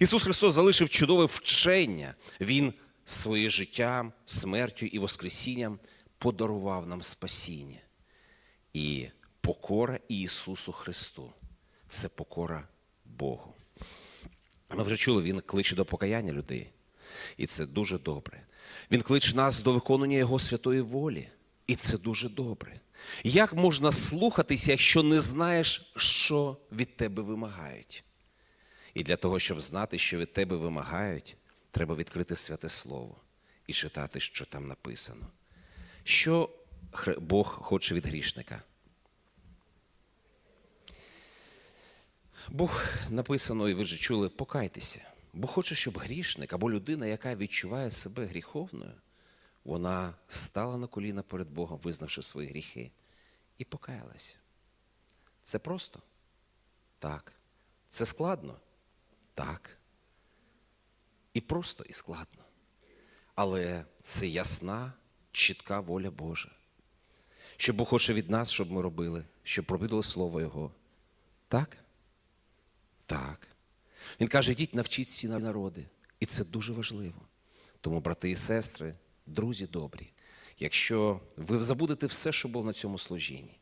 Ісус Христос залишив чудове вчення. Він своє життям, смертю і Воскресінням подарував нам спасіння. І покора Ісусу Христу це покора Богу. Ми вже чули, Він кличе до покаяння людей. І це дуже добре. Він кличе нас до виконання Його святої волі. І це дуже добре. Як можна слухатися, якщо не знаєш, що від тебе вимагають? І для того, щоб знати, що від тебе вимагають, треба відкрити святе Слово і читати, що там написано. Що Бог хоче від грішника? Бог написано, і ви вже чули, покайтеся. Бог хоче, щоб грішник або людина, яка відчуває себе гріховною, вона стала на коліна перед Богом, визнавши свої гріхи, і покаялася. Це просто? Так. Це складно? Так. І просто, і складно. Але це ясна, чітка воля Божа. Що Бог хоче від нас, щоб ми робили, щоб провідали Слово Його. Так? Так. Він каже, йдіть, навчіть всі народи. І це дуже важливо. Тому, брати і сестри, друзі добрі, якщо ви забудете все, що було на цьому служінні,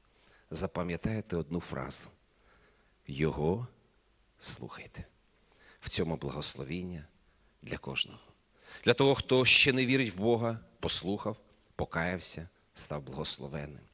запам'ятаєте одну фразу. Його слухайте. Цьому благословіння для кожного. Для того, хто ще не вірить в Бога, послухав, покаявся, став благословенним.